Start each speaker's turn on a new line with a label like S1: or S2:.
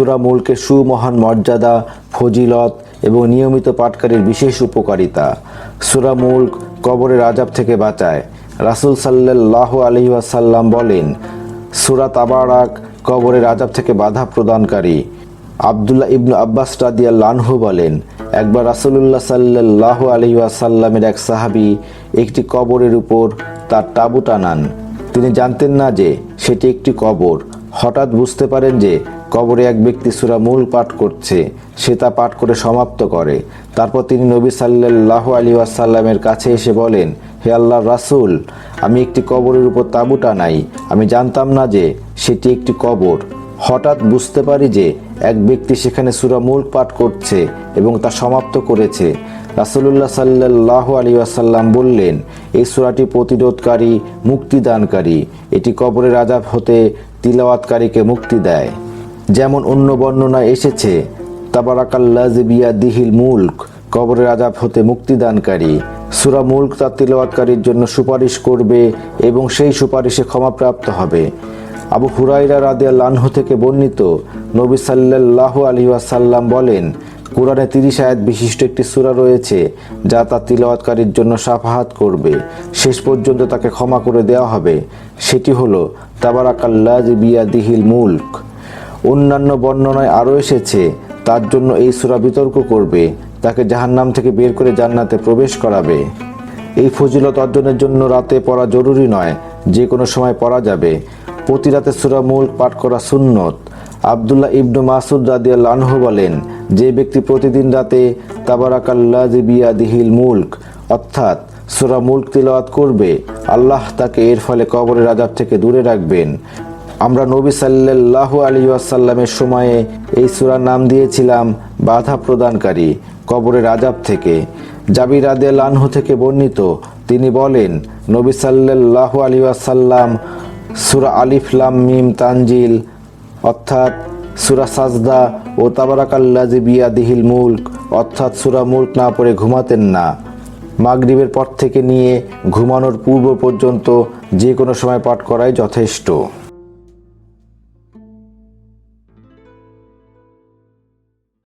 S1: সুরা মুলকের সুমহান মর্যাদা, ফজিলত এবং নিয়মিত পাঠকারীর বিশেষ উপকারিতা। সুরা মুল্ক কবরের আজাব থেকে বাঁচায়। রাসুল সাল্লাহ আলহিহাসাল্লাম বলেন, সুরা তাবারাক কবরের আজাব থেকে বাধা প্রদানকারী। আবদুল্লাহ ইবনু আব্বাস রাদিয়া লানহু বলেন, একবার রাসুলুল্লাহ সাল্লাহ আলহিহাসাল্লামের এক সাহাবি একটি কবরের উপর তার তাবু টানান। তিনি জানতেন না যে সেটি একটি কবর। হঠাৎ বুঝতে পারেন যে কবরে এক ব্যক্তি সুরা মূল পাঠ করছে, সে তা পাঠ করে সমাপ্ত করে। তারপর তিনি নবী সাল্লাহ আলী আসাল্লামের কাছে এসে বলেন, হে আল্লাহ রাসুল, আমি একটি কবরের উপর তাবু টানাই আমি জানতাম না যে সেটি একটি কবর। হঠাৎ বুঝতে পারি যে এক ব্যক্তি সেখানে সুরা মূল পাঠ করছে এবং তা সমাপ্ত করেছে। রাসুলুল্লাহ সাল্লাহ আলী আসাল্লাম বললেন, এই সুরাটি প্রতিরোধকারী, মুক্তিদানকারী। এটি কবরের আজাব হতে তিলাওয়াতকারীকে মুক্তি দেয়। যেমন অন্য বর্ণনায় এসেছে তাবারাকাল্লাজিবিয়া দিহিল মুল্ক, কবরের আজাব হতে মুক্তিদানকারী। সুরা মুল্ক তার তিলাওয়াতকারীর জন্য সুপারিশ করবে এবং সেই সুপারিশে ক্ষমাপ্রাপ্ত হবে। আবু হুরাইরা রাদিয়া লানহু থেকে বর্ণিত, নবী সাল্লাহ আলী ওয়াসাল্লাম বলেন কোরআনে তিরিশ আয়াত বিশিষ্ট একটি সূরা রয়েছে, যা তার তিলাওয়াতকারীর জন্য সাফাহাত করবে। শেষ পর্যন্ত তাকে ক্ষমা করে দেওয়া হবে। সেটি হলো তাবারাকাল্লাহ বিয়া দিহিল মুল্ক। অন্যান্য বর্ণনায় আরও এসেছে, তার জন্য এই সূরা বিতর্ক করবে, তাকে জাহান্নাম থেকে বের করে জান্নাতে প্রবেশ করাবে। এই ফজিলত অর্জনের জন্য রাতে পড়া জরুরি নয়, যে কোনো সময় পড়া যাবে। প্রতি রাতে সুরা মুল্ক পাঠ করা সুন্নত। আবদুল্লাহ ইবনু মাসুদ রাদিয়াল আনহু বলেন, যে ব্যক্তি প্রতিদিন রাতে তাবারাকাল্লা জিবিয়া দিহিল মুল্ক, অর্থাৎ সুরা মুল্ক তিলাওয়াত করবে, আল্লাহ তাকে এর ফলে কবরের আজাব থেকে দূরে রাখবেন। আমরা নবী সাল্লাল্লাহু আলী আসাল্লামের সময়ে এই সূরার নাম দিয়েছিলাম বাধা প্রদানকারী, কবরের আজাব থেকে। জাবির আদেল আনহু থেকে বর্ণিত, তিনি বলেন, নবী সাল্লাল্লাহু আলী আসাল্লাম সুরা আলিফ লাম মিম তানজিল অর্থাৎ সুরা সাজদা ও তাবারাকাল্লাজি বিয়া দিহিল মুল্ক, অর্থাৎ সুরা মুল্ক না পড়ে ঘুমাতেন না। মাগরিবের পর থেকে নিয়ে ঘুমানোর পূর্ব পর্যন্ত যে কোনো সময় পাঠ করাই যথেষ্ট।